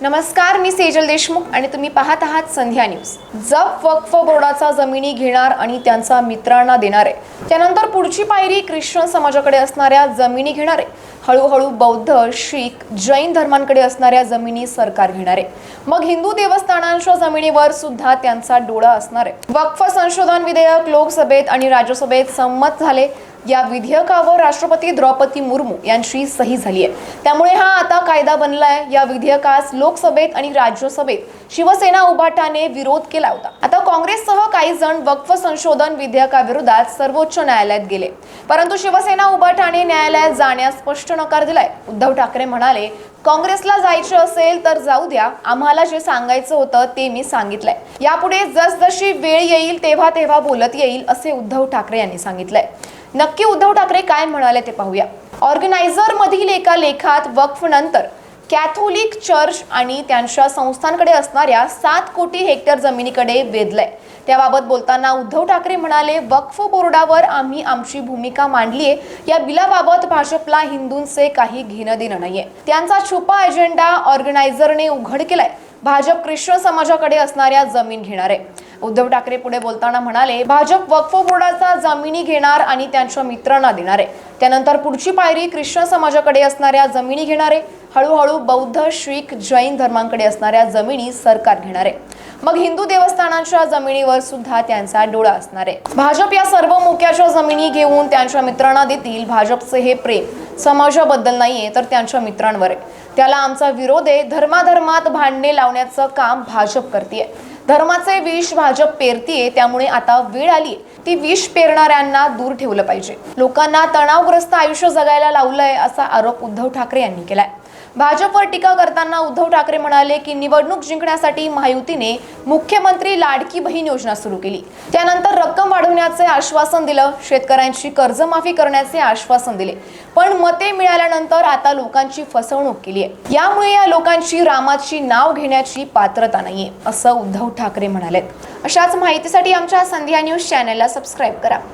नमस्कार मी सेजल देशमुख आणि तुम्ही पाहत आहात संध्या न्यूज. जप वक्फ बोर्डाचा जमिनी घेणार आणि त्यांचा मित्रांना देणार. आहे त्यानंतर पुढची पायरी ख्रिश्चन समाजाकडे असणाऱ्या जमिनी घेणार. आहे हळूहळू बौद्ध शीख जैन धर्मांकडे असणाऱ्या जमिनी सरकार घेणार. आहे मग हिंदू देवस्थानांच्या जमिनीवर सुद्धा त्यांचा डोळा असणार. आहे वक्फ संशोधन विधेयक लोकसभेत आणि राज्यसभेत संमत झाले. या विधेयकावर राष्ट्रपती द्रौपदी मुर्मू यांची सही झाली आहे. त्यामुळे हा आता कायदा बनलाय. या विधेयकास लोकसभेत आणि राज्यसभेत शिवसेना उभाटाने विरोध केला होता. आता काँग्रेससह काही जण वक्फ संशोधन विधेयकाविरोधात सर्वोच्च न्यायालयात गेले. परंतु शिवसेना उभाटाने न्यायालयात जाण्यास स्पष्ट नकार दिलाय. उद्धव ठाकरे म्हणाले काँग्रेसला जायचं असेल तर जाऊ द्या. आम्हाला जे सांगायचं होतं ते मी सांगितलंय. यापुढे जसजशी वेळ येईल तेव्हा तेव्हा बोलत येईल असे उद्धव ठाकरे यांनी सांगितलंय. नक्की उद्धव ठाकरे काय म्हणाले ते पाहूया. ऑर्गनायझर मधील एका लेखात वक्फ नंतर कॅथोलिक चर्च आणि त्यांच्या संस्थांकडे असणाऱ्या सात कोटी हेक्टर जमिनीकडे वेधलंय. त्याबाबत बोलताना उद्धव ठाकरे म्हणाले वक्फ बोर्डावर आम्ही आमची भूमिका मांडलीये. या बिलाबाबत भाजपला हिंदूंचे काही घेणं देणं नाहीये. त्यांचा छुपा एजेंडा ऑर्गनायझरने उघड केलाय. भाजप ख्रिश्चन समाजाकडे असणाऱ्या जमीन घेणार. आहे उद्धव ठाकरे पुढे बोलताना म्हणाले भाजप वक्फ बोर्डाचा जमिनी घेणार आणि त्यांच्या मित्रांना देणार आहे. त्यानंतर पुढची पायरी ख्रिश्चन समाजाकडे असणाऱ्या जमिनी घेणारे हळूहळू बौद्ध शीख जैन धर्मांकडे असणाऱ्या जमिनी सरकार घेणार आहे. मग हिंदू देवस्थानांच्या जमिनीवर सुद्धा त्यांचा डोळा असणार आहे. भाजप या सर्व मोक्याच्या जमिनी घेऊन त्यांच्या मित्रांना देतील. भाजपचे हे प्रेम समाजाबद्दल नाहीये तर त्यांच्या मित्रांवर आहे. त्याला आमचा विरोध आहे. धर्माधर्मात भांडणे लावण्याचं काम भाजप करते धर्माचे विष भाजप पेरतीये त्यामुळे आता वेळ आली ती विष पेरणाऱ्यांना दूर ठेवलं पाहिजे. लोकांना तणावग्रस्त आयुष्य जगायला लावलंय असा आरोप उद्धव ठाकरे यांनी केलाय. भाजपवर टीका करताना उद्धव ठाकरे म्हणाले की निवडणूक जिंकण्यासाठी महायुतीने मुख्यमंत्री लाडकी बहीण योजना सुरू केली. त्यानंतर रक्कम वाढवण्याचे आश्वासन दिलं शेतकऱ्यांची कर्जमाफी करण्याचे आश्वासन दिले. पण मते मिळाल्यानंतर आता लोकांची फसवणूक केली आहे. यामुळे या लोकांची रामाची नाव घेण्याची पात्रता नाहीये असं उद्धव ठाकरे म्हणाले अशाच माहितीसाठी आमच्या संध्या न्यूज चॅनलला सबस्क्राईब करा.